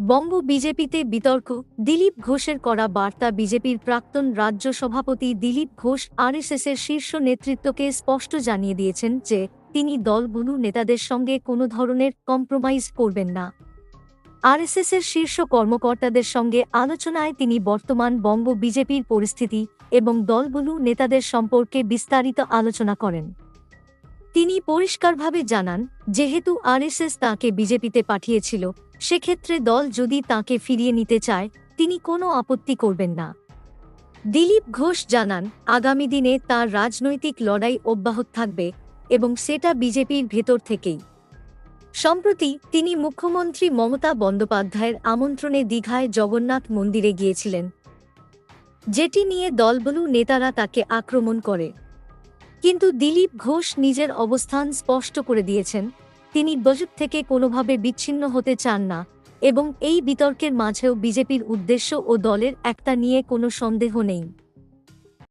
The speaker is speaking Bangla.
বঙ্গ বিজেপিতে বিতর্ক, দিলীপ ঘোষের করা বার্তা বিজেপির প্রাক্তন রাজ্য সভাপতি দিলীপ ঘোষ আরএসএসের শীর্ষ নেতৃত্বকে স্পষ্ট জানিয়ে দিয়েছেন যে, তিনি দলগুলো নেতাদের সঙ্গে কোনো ধরনের কম্প্রোমাইজ করবেন না। আরএসএসের শীর্ষ কর্মকর্তাদের সঙ্গে আলোচনায় তিনি বর্তমান বঙ্গ বিজেপির পরিস্থিতি এবং দলগুলো নেতাদের সম্পর্কে বিস্তারিত আলোচনা করেন। তিনি পরিষ্কারভাবে জানান, যেহেতু আরএসএস তাঁকে বিজেপিতে পাঠিয়েছিল সেক্ষেত্রে দল যদি তাঁকে ফিরিয়ে নিতে চায়, তিনি কোনো আপত্তি করবেন না। দিলীপ ঘোষ জানান, আগামী দিনে তার রাজনৈতিক লড়াই অব্যাহত থাকবে এবং সেটা বিজেপির ভেতর থেকেই। সম্প্রতি তিনি মুখ্যমন্ত্রী মমতা বন্দ্যোপাধ্যায়ের আমন্ত্রণে দীঘায় জগন্নাথ মন্দিরে গিয়েছিলেন। যেটি নিয়ে দলবলু নেতারা তাকে আক্রমণ করে। কিন্তু দিলীপ ঘোষ নিজের অবস্থান স্পষ্ট করে দিয়েছেন তিনি বজট থেকে কোনোভাবে বিচ্ছিন্ন হতে চান না, এবং এই বিতর্কের মাঝেও বিজেপির উদ্দেশ্য ও দলের একটা নিয়ে কোনো সন্দেহ নেই।